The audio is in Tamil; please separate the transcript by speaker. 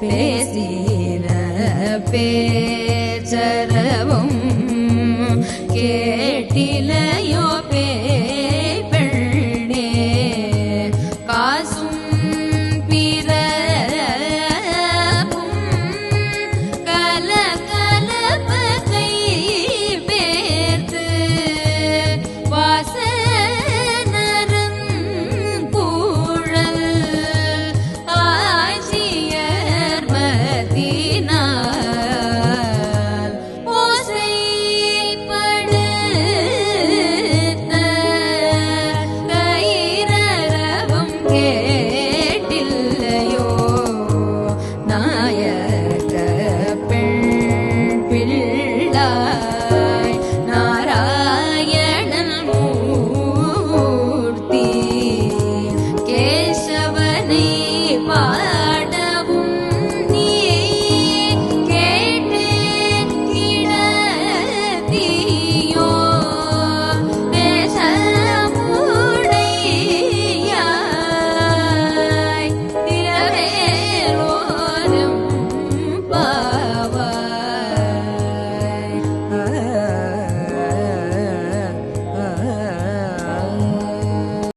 Speaker 1: பேசின பேச்சரவும் கேட்டிலையோ